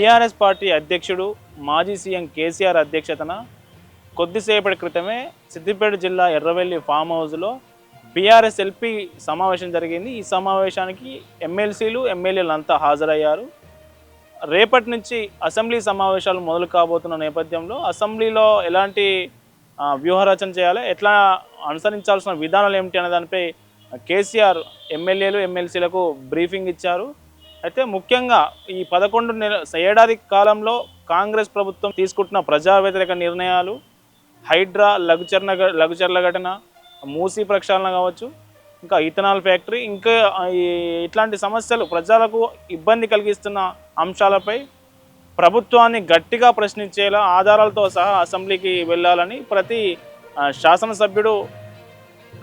BRS party అధ్యక్షుడు మాజీ CM KCR అధ్యక్షతన కొద్దిసేపటి క్రితమే సిద్దిపేట జిల్లా ఎర్రవెల్లి ఫామ్ హౌస్లో బీఆర్ఎస్ ఎల్పీ సమావేశం జరిగింది. ఈ సమావేశానికి ఎమ్మెల్సీలు ఎమ్మెల్యేలు అంతా హాజరయ్యారు. రేపటి నుంచి అసెంబ్లీ సమావేశాలు మొదలు కాబోతున్న నేపథ్యంలో అసెంబ్లీలో ఎలాంటి వ్యూహరచన చేయాలి ఎట్లా అనుసరించాల్సిన విధానాలు ఏమిటి అనే దానిపై కేసీఆర్ ఎమ్మెల్యేలు ఎమ్మెల్సీలకు బ్రీఫింగ్ ఇచ్చారు. అయితే ముఖ్యంగా ఈ పదకొండు నెల ఏడాది కాలంలో కాంగ్రెస్ ప్రభుత్వం తీసుకుంటున్న ప్రజా వ్యతిరేక నిర్ణయాలు హైడ్రా లఘుచర్ల లఘుచర్ల ఘటన మూసీ ప్రక్షాళన కావచ్చు ఇంకా ఇథనాల్ ఫ్యాక్టరీ ఇంకా ఇట్లాంటి సమస్యలు ప్రజలకు ఇబ్బంది కలిగిస్తున్న అంశాలపై ప్రభుత్వాన్ని గట్టిగా ప్రశ్నించేలా ఆధారాలతో సహా అసెంబ్లీకి వెళ్ళాలని ప్రతి శాసనసభ్యుడు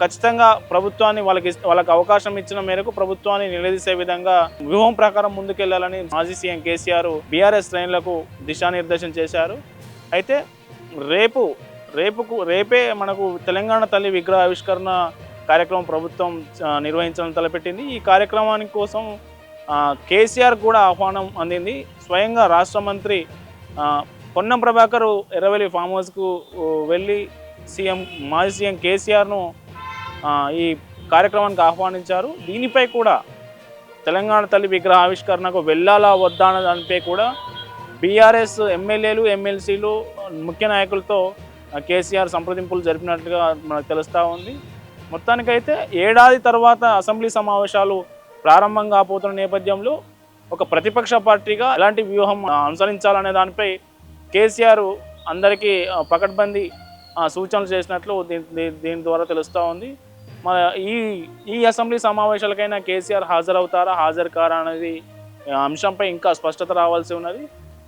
ఖచ్చితంగా ప్రభుత్వాన్ని వాళ్ళకి వాళ్ళకి అవకాశం ఇచ్చిన మేరకు ప్రభుత్వాన్ని నిలదీసే విధంగా వ్యూహం ప్రకారం ముందుకెళ్ళాలని మాజీ సీఎం కేసీఆర్ బీఆర్ఎస్ శ్రేణులకు దిశానిర్దేశం చేశారు. అయితే రేపు రేపుకు రేపే మనకు తెలంగాణ తల్లి విగ్రహ ఆవిష్కరణ కార్యక్రమం ప్రభుత్వం నిర్వహించడం తలపెట్టింది. ఈ కార్యక్రమానికి కోసం కేసీఆర్ కూడా ఆహ్వానం అందింది. స్వయంగా రాష్ట్ర మంత్రి పొన్నం ప్రభాకర్ ఎర్రవెల్లి ఫామ్ హౌస్కు వెళ్ళి సీఎం మాజీ సీఎం కేసీఆర్ను ఈ కార్యక్రమానికి ఆహ్వానించారు. దీనిపై కూడా తెలంగాణ తల్లి విగ్రహ ఆవిష్కరణకు వెళ్ళాలా వద్దా అన్న దానిపై కూడా బీఆర్ఎస్ ఎమ్మెల్యేలు ఎమ్మెల్సీలు ముఖ్య నాయకులతో కేసీఆర్ సంప్రదింపులు జరిపినట్లుగా మనకు తెలుస్తూ ఉంది. మొత్తానికైతే ఏడాది తర్వాత అసెంబ్లీ సమావేశాలు ప్రారంభం కాబోతున్న నేపథ్యంలో ఒక ప్రతిపక్ష పార్టీగా ఎలాంటి వ్యూహం అనుసరించాలనే దానిపై కేసీఆర్ అందరికీ పకడ్బందీ సూచనలు చేసినట్లు దీని దీని ద్వారా తెలుస్తూ ఉంది. మన ఈ ఈ అసెంబ్లీ సమావేశాలకైనా కేసీఆర్ హాజరవుతారా హాజరు కారా అనేది అంశంపై ఇంకా స్పష్టత రావాల్సి ఉన్నది.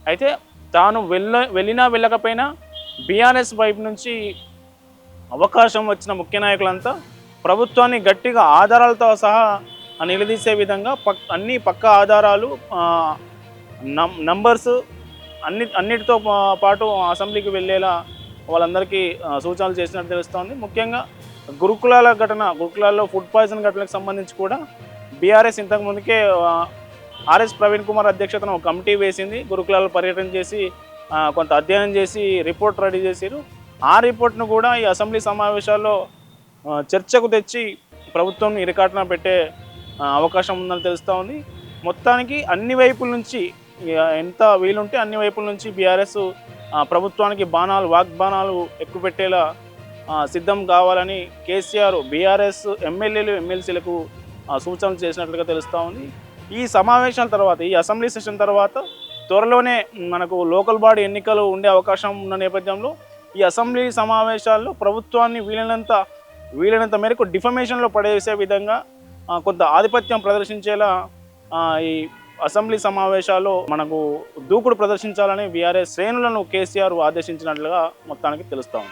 అయితే తాను వెళ్ళ వెళ్ళినా వెళ్ళకపోయినా బీఆర్ఎస్ వైపు నుంచి అవకాశం వచ్చిన ముఖ్య నాయకులంతా ప్రభుత్వాన్ని గట్టిగా ఆధారాలతో సహా నిలదీసే విధంగా పక్ అన్ని పక్క ఆధారాలు నం నంబర్స్ అన్ని అన్నిటితో పా- పాటు అసెంబ్లీకి వెళ్ళేలా వాళ్ళందరికీ సూచనలు చేసినట్టు తెలుస్తోంది. ముఖ్యంగా గురుకులాల ఘటన గురుకులాల్లో ఫుడ్ పాయిజన్ ఘటనకు సంబంధించి కూడా బీఆర్ఎస్ ఇంతకుముందుకే ఆర్ఎస్ ప్రవీణ్ కుమార్ అధ్యక్షతన ఒక కమిటీ వేసింది. గురుకులాల్లో పర్యటన చేసి కొంత అధ్యయనం చేసి రిపోర్ట్ రెడీ చేశారు ఆ రిపోర్ట్ను కూడా ఈ అసెంబ్లీ సమావేశాల్లో చర్చకు తెచ్చి ప్రభుత్వం ఇరకాటన పెట్టే అవకాశం ఉందని తెలుస్తూ ఉంది. మొత్తానికి అన్ని వైపుల నుంచి ఎంత వీలుంటే అన్ని వైపుల నుంచి బీఆర్ఎస్ ప్రభుత్వానికి బాణాలు వాగ్బాణాలు ఎక్కువ పెట్టేలా సిద్ధం కావాలని కేసీఆర్ బీఆర్ఎస్ ఎమ్మెల్యేలు ఎమ్మెల్సీలకు ఆ, సూచనలు చేసినట్లుగా తెలుస్తూ ఉంది. ఈ సమావేశాల తర్వాత ఈ అసెంబ్లీ సెషన్ తర్వాత త్వరలోనే మనకు లోకల్ బాడీ ఎన్నికలు ఉండే అవకాశం ఉన్న నేపథ్యంలో ఈ అసెంబ్లీ సమావేశాల్లో ప్రభుత్వాన్ని వీలైనంత వీలైనంత మేరకు డిఫమేషన్లో పడేసే విధంగా కొంత ఆధిపత్యం ప్రదర్శించేలా ఈ అసెంబ్లీ సమావేశాల్లో మనకు దూకుడు ప్రదర్శించాలని బీఆర్ఎస్ శ్రేణులను కేసీఆర్ ఆదేశించినట్లుగా మొత్తానికి తెలుస్తాం